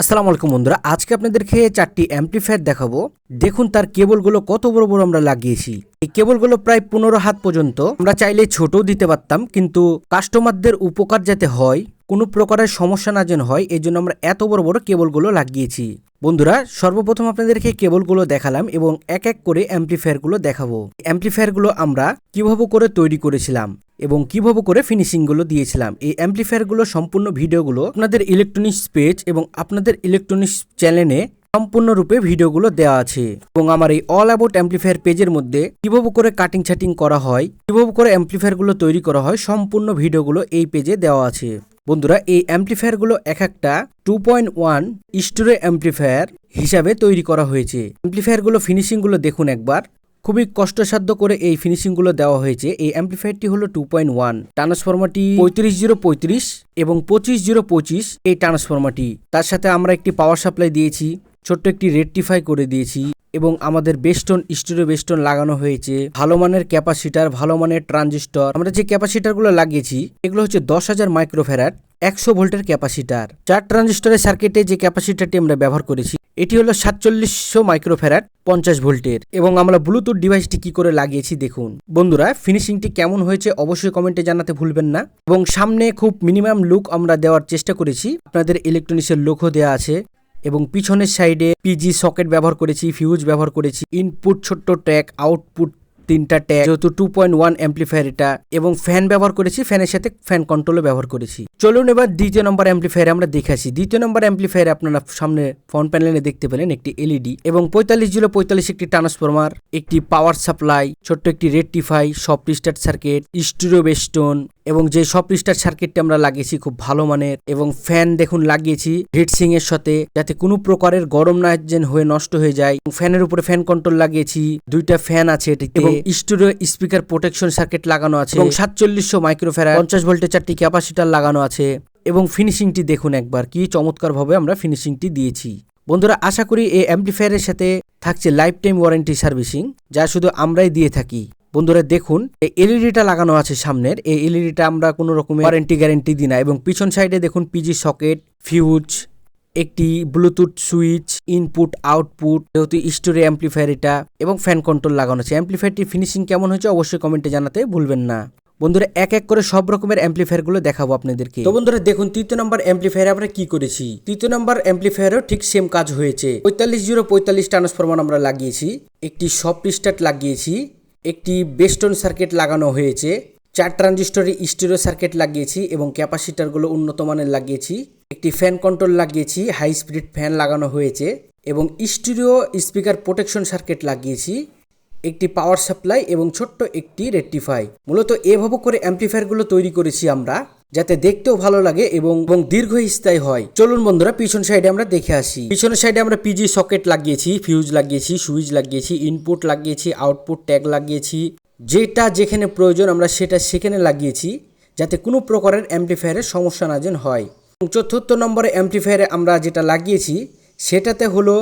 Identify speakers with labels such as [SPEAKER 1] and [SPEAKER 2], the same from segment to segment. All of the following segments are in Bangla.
[SPEAKER 1] আসসালামু আলাইকুম বন্ধুরা, আজকে আপনাদেরকে চারটি অ্যাম্পলিফায়ার দেখাবো। দেখুন তার কেবলগুলো কত বড় বড় আমরা লাগিয়েছি। এই কেবলগুলো প্রায় পনেরো হাত পর্যন্ত। আমরা চাইলে ছোটও দিতে পারতাম, কিন্তু কাস্টমারদের উপকার যাতে হয়, কোনো প্রকারের সমস্যা না যেন হয় এই জন্য আমরা এত বড় বড় কেবলগুলো লাগিয়েছি। বন্ধুরা, সর্বপ্রথম আপনাদেরকে কেবলগুলো দেখালাম এবং এক এক করে অ্যাম্পলিফায়ারগুলো দেখাবো। অ্যাম্পলিফায়ারগুলো আমরা কীভাবে করে তৈরি করেছিলাম? এবং কীভাবে করে ফিনিশিংগুলো দিয়েছিলাম। এই অ্যাম্পলিফায়ারগুলো সম্পূর্ণ ভিডিওগুলো আপনাদের ইলেকট্রনিক্স পেজ এবং আপনাদের ইলেকট্রনিক্স চ্যানেলে সম্পূর্ণরূপে ভিডিওগুলো দেওয়া আছে। এবং আমার এই অল অ্যাবাউট অ্যাম্পলিফায়ার পেজের মধ্যে কীভাবে করে কাটিং ছাটিং করা হয়, কীভাবে করে অ্যাম্পলিফায়ারগুলো তৈরি করা হয়, সম্পূর্ণ ভিডিওগুলো এই পেজে দেওয়া আছে। বন্ধুরা, এই অ্যাম্পলিফায়ারগুলো এক একটা two point one stereo amplifier হিসাবে তৈরি করা হয়েছে। অ্যাম্পলিফায়ারগুলো ফিনিশিংগুলো দেখুন একবার। খুবই কষ্টসাধ্য করে এই ফিনিশিংগুলো দেওয়া হয়েছে। এই অ্যাম্পলিফায়ারটি হলো টু পয়েন্ট ওয়ান ট্রান্সফরমারটি পঁয়ত্রিশ জিরো পঁয়ত্রিশ এবং পঁচিশ জিরো পঁচিশ এই ট্রান্সফরমারটি তার সাথে আমরা একটি পাওয়ার সাপ্লাই দিয়েছি, ছোট্ট একটি রেকটিফাই করে দিয়েছি এবং আমাদের বেস্টন স্টোরে বেস্টন লাগানো হয়েছে। ভালো মানের ক্যাপাসিটার ভালো মানের ট্রানজিস্টর আমরা যে ক্যাপাসিটারগুলো লাগিয়েছি, এগুলো হচ্ছে দশ হাজার মাইক্রোফ্যারাট একশো ভোল্টের ক্যাপাসিটার চার ট্রানজিস্টরের সার্কিটে যে ক্যাপাসিটারটি আমরা ব্যবহার করেছি এটি হলো সাতচল্লিশশো মাইক্রোফেরাট পঞ্চাশ ভোল্টের। এবং আমরা ব্লুটুথ ডিভাইসটি কি করে লাগিয়েছি দেখুন। বন্ধুরা, ফিনিশিংটি কেমন হয়েছে অবশ্যই কমেন্টে জানাতে ভুলবেন না। এবং সামনে খুব মিনিমাম লুক আমরা দেওয়ার চেষ্টা করেছি। আপনাদের ইলেকট্রনিক্সের লোকও দেওয়া আছে। এবং পিছনের সাইডে পিজি সকেট ব্যবহার করেছি ফিউজ ব্যবহার করেছি ইনপুট ছোট্ট ট্র্যাক আউটপুট তিনটা ট্যাগ, যেহেতু টু পয়েন্ট ওয়ান অ্যাম্পলিফায়ার এটা, এবং ফ্যান ব্যবহার করেছি ফ্যানের সাথে ফ্যান কন্ট্রোলও ব্যবহার করেছি। চলুন এবার দ্বিতীয় নম্বর অ্যাম্পলিফায়ার আমরা দেখে আসি। দ্বিতীয় নম্বর অ্যাম্পলিফায়ার আপনারা সামনে ফ্রন্ট প্যানেলে দেখতে পেলেন একটি এলইডি এবং পঁয়তাল্লিশ জিরো পঁয়তাল্লিশ একটি ট্রান্সফরমার একটি পাওয়ার সাপ্লাই ছোট্ট একটি রেকটিফাই সব স্টার্ট সার্কিট স্টুডিও বেস্টন এবং যে সব স্টার সার্কিটটা আমরা লাগিয়েছি খুব ভালো মানের, এবং ফ্যান দেখুন লাগিয়েছি হিটসিং এর সাথে, যাতে কোনো প্রকারের গরম না যেন হয়ে, নষ্ট হয়ে যায়। ফ্যানের উপরে ফ্যান কন্ট্রোল লাগিয়েছি, দুইটা ফ্যান আছে এবং স্টুডিও স্পিকার প্রোটেকশন সার্কিট লাগানো আছে। এবং সাতচল্লিশশো মাইক্রোফেরা পঞ্চাশ ভোল্টের চারটি ক্যাপাসিটার লাগানো আছে। এবং ফিনিশিংটি দেখুন একবার, কি চমৎকার ভাবে আমরা ফিনিশিংটি দিয়েছি। বন্ধুরা, আশা করি এই অ্যাম্পলিফায়ারের সাথে থাকছে লাইফ টাইম ওয়ারেন্টি সার্ভিসিং, যা শুধু আমরাই দিয়ে থাকি। বন্ধুরা, দেখুন, এই এলইডিটা লাগানো আছে সামনের। এই এলইডিটা আমরা কোনো রকমের ওয়ারেন্টি গ্যারেন্টি দিই না। এবং পিছন সাইডে দেখুন, পিজি সকেট, ফিউজ একটি ব্লুটুথ সুইচ ইনপুট আউটপুট যেহেতু স্টোরে অ্যাম্পলিফায়ার এটা, এবং ফ্যান কন্ট্রোল লাগানো আছে। অ্যাম্পলিফায়ারটির ফিনিশিং কেমন হয়েছে অবশ্যই কমেন্টে জানাতে ভুলবেন না। বন্ধুরা, এক এক করে সব রকমের অ্যাম্পলিফায়ারগুলো দেখাবো আপনাদেরকে। তো বন্ধুরা, দেখুন, তৃতীয় নম্বর অ্যাম্পলিফায়ার আমরা কি করেছি? তৃতীয় নম্বর অ্যাম্পলিফায়ারও ঠিক সেম কাজ হয়েছে। পঁয়তাল্লিশ জিরো, পঁয়তাল্লিশ ট্রান্সফরমার আমরা লাগিয়েছি। একটি সফট স্টার্ট লাগিয়েছি। একটি বেস্টন সার্কিট লাগানো হয়েছে। চার ট্রানজিস্টরে স্টিরো সার্কিট লাগিয়েছি এবং ক্যাপাসিটারগুলো উন্নত মানের লাগিয়েছি। একটি ফ্যান কন্ট্রোল লাগিয়েছি, হাই স্পিড ফ্যান লাগানো হয়েছে এবং স্টিরিও স্পিকার প্রোটেকশন সার্কিট লাগিয়েছি, একটি পাওয়ার সাপ্লাই এবং ছোট্ট একটি রেকটিফাই। মূলত এভাবে করে অ্যাম্পলিফায়ারগুলো তৈরি করেছি আমরা, যাতে দেখতেও ভালো লাগে এবং এবং দীর্ঘস্থায়ী হয়। চলুন বন্ধুরা, পিছন সাইডে আমরা দেখে আসি। পিছনের সাইডে আমরা পিজি সকেট লাগিয়েছি ফিউজ লাগিয়েছি সুইচ লাগিয়েছি ইনপুট লাগিয়েছি আউটপুট ট্যাগ লাগিয়েছি, যেটা যেখানে প্রয়োজন আমরা সেটা সেখানে লাগিয়েছি, যাতে কোনো প্রকারের অ্যাম্পলিফায়ারের সমস্যা না যেন হয়। চতুর্থ নম্বরে অ্যাম্পলিফায়ারে আমরা যেটা লাগিয়েছি, সেটাতে হলো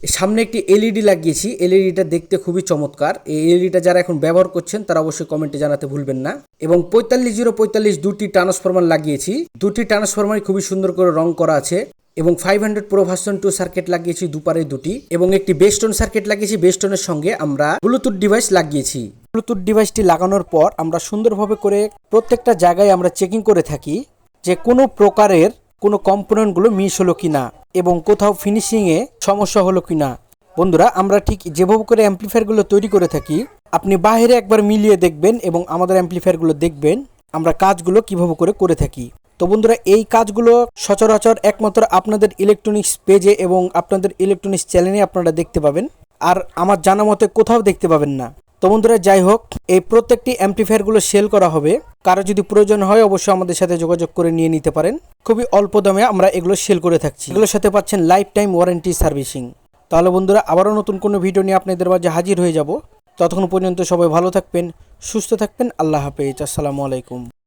[SPEAKER 1] সামনে একটি এলইডি লাগিয়েছি। এলইডিটা দেখতে খুবই চমৎকার। এই এলইডিটা যারা এখন ব্যবহার করছেন, তারা অবশ্যই কমেন্টে জানাতে ভুলবেন না। এবং পঁয়তাল্লিশ জিরো পঁয়তাল্লিশ দুটি ট্রান্সফরমার লাগিয়েছি। দুটি ট্রান্সফরমার খুবই সুন্দর করে রং করা আছে এবং five hundred pro version two circuit লাগিয়েছি দুপারে দুটি। এবং একটি বেস্টন সার্কিট লাগিয়েছি। বেস্টনের সঙ্গে আমরা ব্লুটুথ ডিভাইস লাগিয়েছি। ব্লুটুথ ডিভাইসটি লাগানোর পর আমরা সুন্দরভাবে করে প্রত্যেকটা জায়গায় আমরা চেকিং করে থাকি। যে কোনো প্রকারের কোনো কম্পোনেন্টগুলো মিস হলো কি না এবং কোথাও ফিনিশিংয়ে সমস্যা হলো কি না। বন্ধুরা, আমরা ঠিক যেভাবে করে অ্যাম্পলিফায়ারগুলো তৈরি করে থাকি, আপনি বাইরে একবার মিলিয়ে দেখবেন এবং আমাদের অ্যাম্পলিফায়ারগুলো দেখবেন আমরা কাজগুলো কীভাবে করে করে থাকি। তো বন্ধুরা, এই কাজগুলো সচরাচর একমাত্র আপনাদের ইলেকট্রনিক্স পেজে এবং আপনাদের ইলেকট্রনিক্স চ্যানেলে আপনারা দেখতে পাবেন, আর আমার জানা মতে কোথাও দেখতে পাবেন না। তো বন্ধুরা, যাই হোক, এই প্রত্যেকটি অ্যাম্পলিফায়ারগুলো সেল করা হবে। কারও যদি প্রয়োজন হয়, অবশ্যই আমাদের সাথে যোগাযোগ করে নিয়ে নিতে পারেন। খুবই অল্প দামে আমরা এগুলো সেল করে থাকছি। এগুলোর সাথে পাচ্ছেন লাইফ টাইম ওয়ারেন্টি সার্ভিসিং তাহলে বন্ধুরা, আবারও নতুন কোনো ভিডিও নিয়ে আপনাদের মাঝে হাজির হয়ে যাব। ততক্ষণ পর্যন্ত সবাই ভালো থাকবেন, সুস্থ থাকবেন, আল্লাহ হাফেজ। আসসালামু আলাইকুম।